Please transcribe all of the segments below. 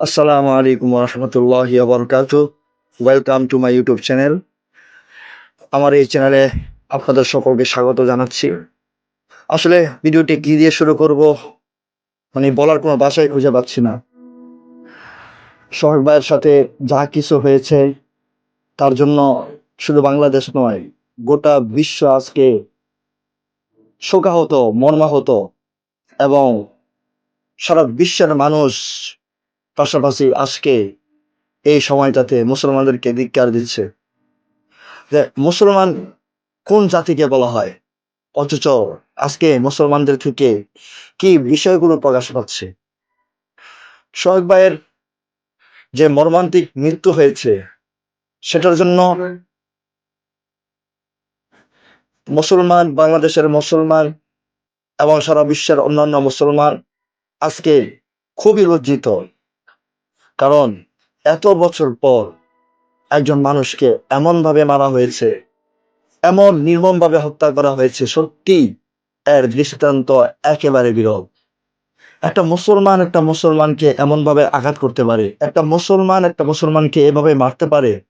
আসসালামু আলাইকুম রহমতুল্লাহ বরকাত welcome to my YouTube channel আমার এই চ্যানেলে আপনাদের সকলকে স্বাগত জানাচ্ছি। আসলে ভিডিওটি কি দিয়ে শুরু করব মানে বলার কোনো ভাষাই খুঁজে পাচ্ছি না। সোহাগ ভাইয়ের সাথে যা কিছু হয়েছে, তার জন্য শুধু বাংলাদেশ নয়, গোটা বিশ্ব আজকে শোকাহত, মর্মাহত এবং সারা বিশ্বের মানুষ পাশাপাশি আজকে এই সময়টাতে মুসলমানদেরকে ধিক্কার দিচ্ছে যে মুসলমান কোন জাতিকে বলা হয়? অথচ আজকে মুসলমানদের থেকে কি বিষয়গুলো প্রকাশ পাচ্ছে? সোহাগ ভাইয়ের যে মর্মান্তিক মৃত্যু হয়েছে, সেটার জন্য মুসলমান, বাংলাদেশের মুসলমান এবং সারা বিশ্বের অন্যান্য মুসলমান আজকে খুবই লজ্জিত। কারণ এত বছর পর একজন মানুষকে এমন ভাবে মারা হয়েছে, এমন নির্মম ভাবে হত্যা করা হয়েছে, সত্যি এর দৃষ্টান্ত একেবারে বিরল। একটা মুসলমান একটা মুসলমানকে এমন ভাবে আঘাত করতে পারে, একটা মুসলমান একটা মুসলমানকে এভাবে মারতে পারে,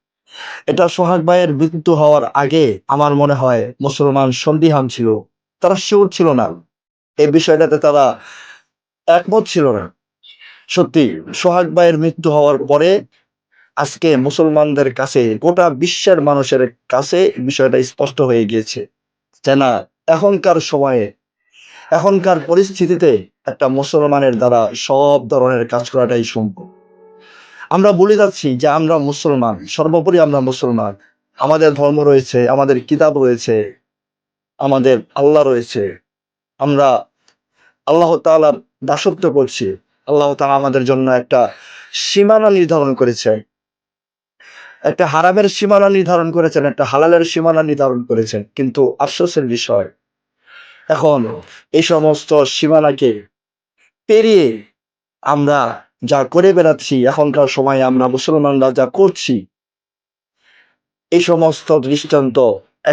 এটা সোহাগ ভাইয়ের মৃত্যু হওয়ার আগে আমার মনে হয় মুসলমান সন্দিহান ছিল, তারা শিওর ছিল না। এই বিষয়টাতে তারা একমত ছিল না। সত্যি, সোহাগ ভাইয়ের মৃত্যু হওয়ার পরে আজকে মুসলমানদের কাছে, গোটা বিশ্বের মানুষের কাছে বিষয়টা স্পষ্ট হয়ে গিয়েছে না, এখনকার সময়ে, এখনকার পরিস্থিতিতে একটা মুসলমানের দ্বারা সব ধরনের কাজ করাটাই সম্ভব। আমরা বলে যাচ্ছি যে আমরা মুসলমান, সর্বোপরি আমরা মুসলমান। আমাদের ধর্ম রয়েছে, আমাদের কিতাব রয়েছে, আমাদের আল্লাহ রয়েছে। আমরা আল্লাহ তাআলার দাসত্ব করছি। আল্লাহ তাআলা আমাদের জন্য একটা সীমানা নির্ধারণ করেছে একটা হারামের সীমানা নির্ধারণ করেছেন, একটা হালালের সীমানা নির্ধারণ করেছেন। কিন্তু আফসোসের বিষয়, এখন এই সমস্ত সীমানাকে পেরিয়ে আমরা যা করে বেড়াচ্ছি, এখনকার সময়ে আমরা মুসলমানরা যা করছি, এই সমস্ত দৃষ্টান্ত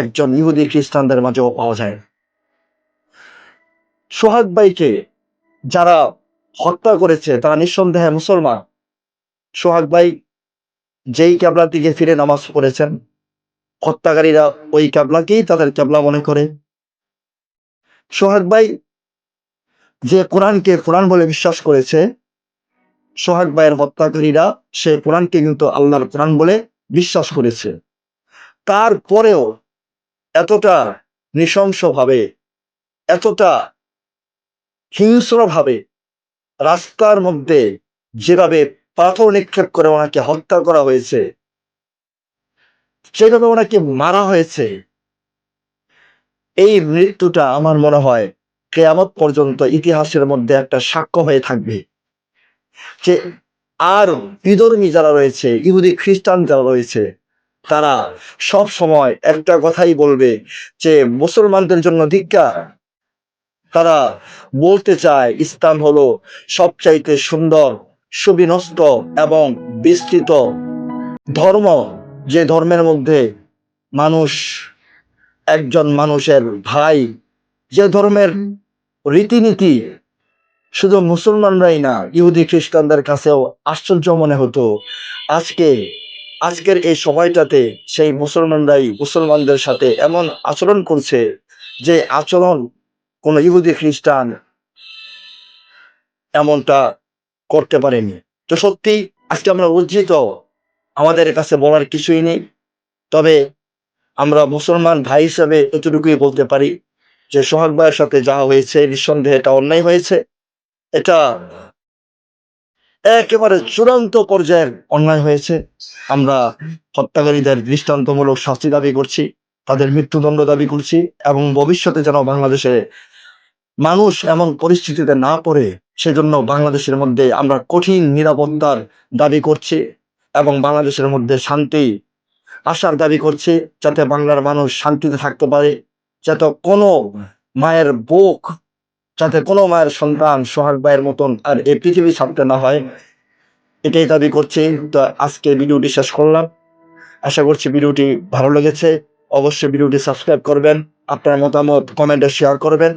একজন ইহুদি খ্রিস্টানদের মাঝেও পাওয়া যায় সোহাগ ভাইকে যারা হত্যা করেছে তারা নিঃসন্দেহে মুসলমান। সোহাগ ভাই, যেই ক্যাবলার দিকে ফিরে নামাজ পড়েছেন, হত্যাকারীরা ওই ক্যাবলাকেই তাদের ক্যাবলা মনে করে। সোহাগ ভাই, যে কোরআনকে কোরআন বলে বিশ্বাস করেছে, সোহাগ ভাইয়ের হত্যাকারীরা সে কোরআনকে কিন্তু আল্লাহর কোরআন বলে বিশ্বাস করেছে। তারপরেও এতটা নৃশংসভাবে, এতটা হিংস্রভাবে রাস্তার মধ্যে যেভাবে পাথর নিক্ষেপ করে ওনাকে হত্যা করা হয়েছে, যেভাবে ওনাকে মারা হয়েছে, এই মৃত্যুটা আমার মনে হয় কেয়ামত পর্যন্ত ইতিহাসের মধ্যে একটা সাক্ষ্য হয়ে থাকবে। যে আর বিধর্মী যারা রয়েছে, ইহুদি, খ্রিস্টান যারা রয়েছে, তারা সব সময় একটা কথাই বলবে যে, মুসলমানদের জন্য ধিক্কার তারা বলতে চায় ইসলাম হলো সবচাইতে সুন্দর সুবিনস্ত এবং বিস্তৃত ধর্ম। যে ধর্মের মধ্যে মানুষ, একজন মানুষের ভাই, যে ধর্মের রীতিনীতি শুধু মুসলমানরাই না, ইহুদি, খ্রিস্টানদের কাছেও আশ্চর্য মনে হতো। আজকে, আজকের এই সময়টাতে সেই মুসলমানরাই মুসলমানদের সাথে এমন আচরণ করছে যে আচরণ কোনো ইহুদি খ্রিস্টান এমনটা করতে পারেনি। তো সত্যি, আজকে আমরা লজ্জিত। আমাদের কাছে বলার কিছুই নেই। তবে আমরা মুসলমান ভাই হিসাবে এতটুকুই বলতে পারি যে সোহাগ ভাইয়ের সাথে যা হয়েছে, নিঃসন্দেহে এটা অন্যায় হয়েছে। এটা একেবারে চূড়ান্ত পর্যায়ের অন্যায় হয়েছে। আমরা হত্যাকারীদের দৃষ্টান্তমূলক শাস্তি দাবি করছি, তাদের মৃত্যুদণ্ড দাবি করছি এবং ভবিষ্যতে যেন বাংলাদেশে মানুষ এমন পরিস্থিতিতে না পড়ে, সেজন্য বাংলাদেশের মধ্যে আমরা কঠিন নিরাপত্তার দাবি করছি এবং বাংলাদেশের মধ্যে শান্তি আসার দাবি করছি যাতে বাংলার মানুষ শান্তিতে থাকতে পারে, যাতে কোনো মায়ের বুক, যাতে কোনো মায়ের সন্তান সোহাগ ভাইয়ের মতন আর এই পৃথিবী ছাড়তে না হয়, এটাই দাবি করছি। তো আজকে ভিডিওটি শেষ করলাম। আশা করছি ভিডিওটি ভালো লেগেছে। অবশ্যই ভিডিওটি সাবস্ক্রাইব করবেন, আপনার মতামত কমেন্টে শেয়ার করবেন।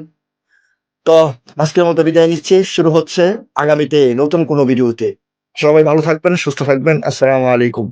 তো আজকের মতো বিদায় নিচ্ছি। শুরু হচ্ছে আগামীতে নতুন কোনো ভিডিওতে। সবাই ভালো থাকবেন, সুস্থ থাকবেন। আসসালামু আলাইকুম।